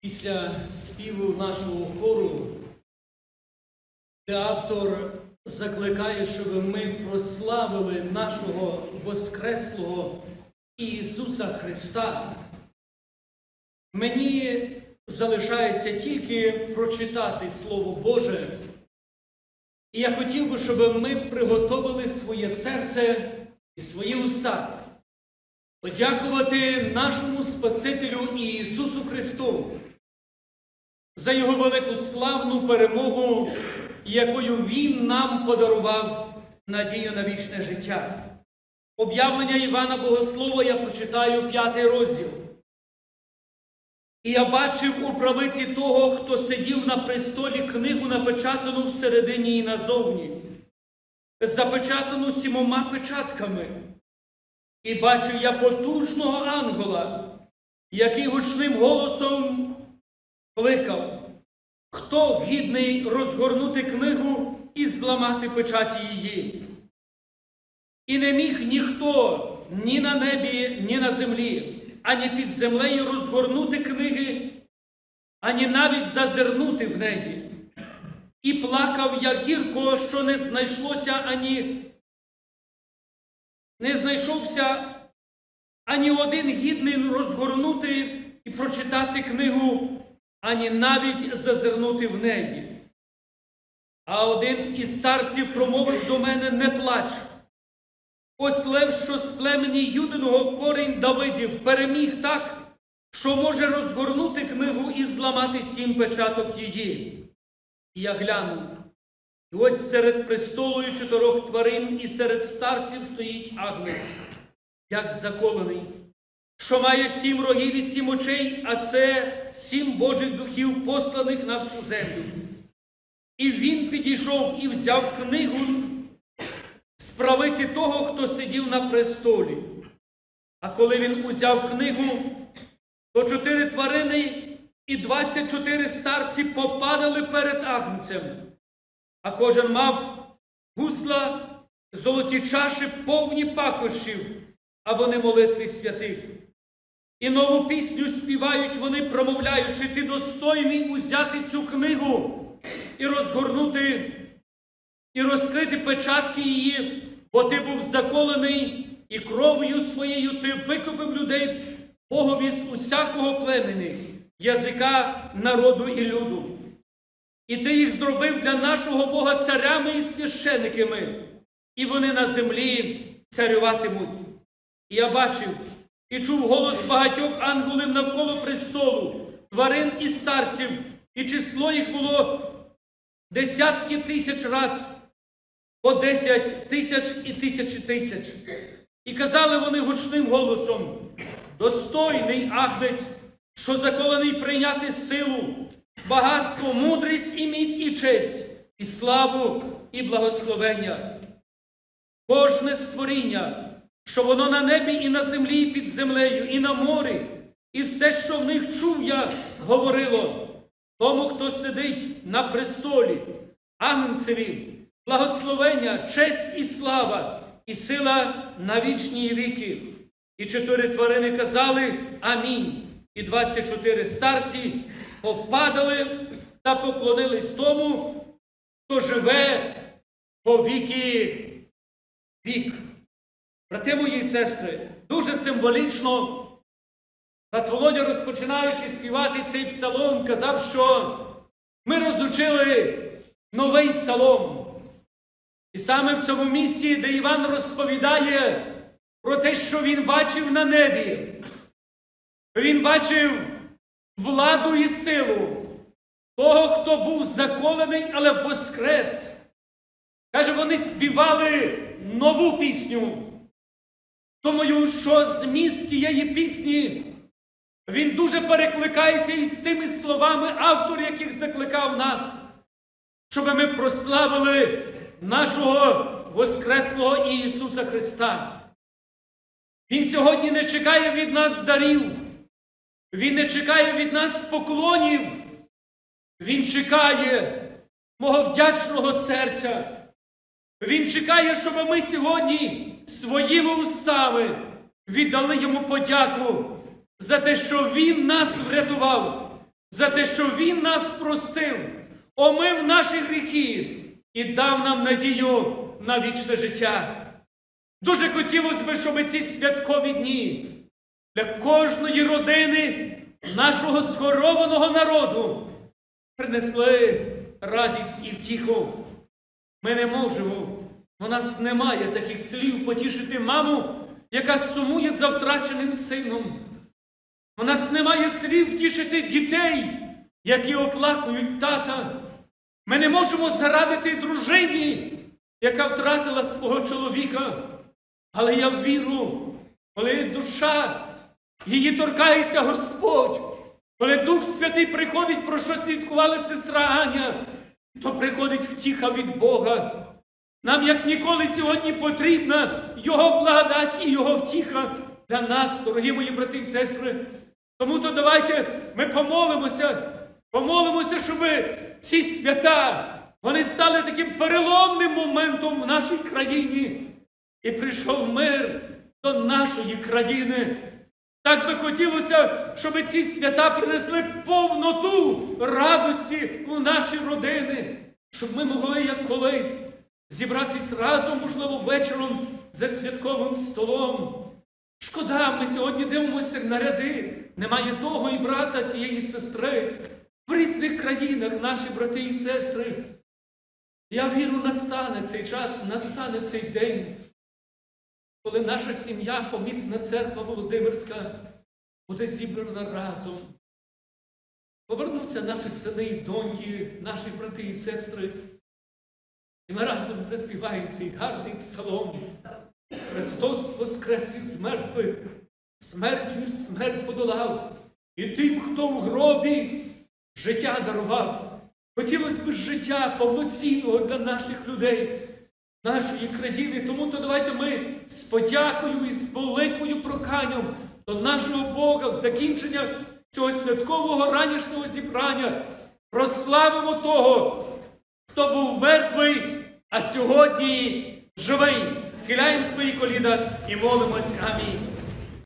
Після співу нашого хору, де автор закликає, щоб ми прославили нашого Воскреслого Ісуса Христа, мені залишається тільки прочитати Слово Боже. І я хотів би, щоб ми приготовили своє серце і свої уста. Подякувати нашому Спасителю Ісусу Христу за Його велику славну перемогу, якою Він нам подарував надію на вічне життя. Об'явлення Івана Богослова я прочитаю п'ятий розділ. І я бачив у правиці того, хто сидів на престолі книгу, напечатану всередині і назовні, запечатану сімома печатками. І бачу я потужного ангела, який гучним голосом кликав, хто гідний розгорнути книгу і зламати печаті її. І не міг ніхто ні на небі, ні на землі, ані під землею розгорнути книги, ані навіть зазирнути в неї. І плакав я гірко, що не знайшлося ані не знайшовся ані один гідний розгорнути і прочитати книгу, ані навіть зазирнути в неї. А один із старців промовив до мене не плач. Ось лев, що з племені Юдиного корінь Давидів, переміг так, що може розгорнути книгу і зламати сім печаток її. І я глянув. І ось серед престолу і чотирьох тварин і серед старців стоїть агнець, як заколений, що має сім рогів і сім очей, а це сім Божих духів, посланих на всю землю. І він підійшов і взяв книгу з правиці того, хто сидів на престолі. А коли він узяв книгу, то чотири тварини і двадцять чотири старці попадали перед агнцем а кожен мав гусла, золоті чаші, повні пакощів, а вони молитви святих. І нову пісню співають вони, промовляючи, ти достойний узяти цю книгу і розгорнути, і розкрити печатки її, бо ти був заколений, і кров'ю своєю ти викупив людей Богові з усякого племени, язика, народу і люду. І ти їх зробив для нашого Бога царями і священиками, і вони на землі царюватимуть. І я бачив і чув голос багатьох ангелів навколо престолу, тварин і старців, і число їх було десятки тисяч раз, по десять тисяч і тисячі тисяч. І казали вони гучним голосом: достойний агнець, що заколений прийняти силу багатство, мудрість і міць і честь, і славу, і благословення. Кожне створіння, що воно на небі і на землі, і під землею, і на морі, і все, що в них чув я, говорило, тому, хто сидить на престолі, агнцеві, благословення, честь і слава, і сила на вічні віки. І чотири тварини казали Амінь. І двадцять чотири старці попадали та поклонились тому, хто живе по віки вік. Брати мої і сестри, дуже символічно, Брат Володя, розпочинаючи співати цей псалом, казав, що ми розучили новий псалом. І саме в цьому місці, де Іван розповідає про те, що він бачив на небі, він бачив владу і силу того, хто був заколений, але воскрес. Каже, вони співали нову пісню. Думаю, що зміст цієї пісні він дуже перекликається із тими словами, автор яких закликав нас, щоб ми прославили нашого Воскреслого Ісуса Христа. Він сьогодні не чекає від нас дарів. Він не чекає від нас поклонів. Він чекає мого вдячного серця. Він чекає, щоб ми сьогодні своїми устами віддали йому подяку за те, що Він нас врятував, за те, що Він нас простив, омив наші гріхи і дав нам надію на вічне життя. Дуже хотілося б, щоб ці святкові дні для кожної родини нашого згорованого народу принесли радість і втіху. Ми не можемо, у нас немає таких слів потішити маму, яка сумує за втраченим сином. У нас немає слів втішити дітей, які оплакують тата. Ми не можемо зарадити дружині, яка втратила свого чоловіка. Але я віру, коли душа її торкається Господь, коли Дух Святий приходить, про що свідкувала сестра Аня, то приходить втіха від Бога. Нам, як ніколи, сьогодні потрібна Його благодать і Його втіха для нас, дорогі мої брати і сестри. Тому то давайте ми помолимося, помолимося, щоб ці свята вони стали таким переломним моментом в нашій країні. І прийшов мир до нашої країни. Так би хотілося, щоб ці свята принесли повноту радості в наші родини, щоб ми могли, як колись, зібратись разом, можливо, вечором за святковим столом. Шкода, ми сьогодні дивимося на ряди. Немає того і брата, цієї сестри. В різних країнах наші брати і сестри. Я вірю, настане цей час, настане цей день, коли наша сім'я, помісна церква Володимирська, буде зібрана разом. Повернуться наші сини і доньки, наші брати і сестри. І ми разом заспіваємо цей гарний псалом. Христос воскрес із мертвих, смертю смерть подолав, і тим, хто в гробі життя дарував. Хотілося б життя повноцінного для наших людей, нашої країни. Тому то давайте ми з подякою і з молитвою проханням до нашого Бога в закінчення цього святкового ранішнього зібрання прославимо того, хто був мертвий, а сьогодні живий. Схиляємо свої коліна і молимось. Амінь.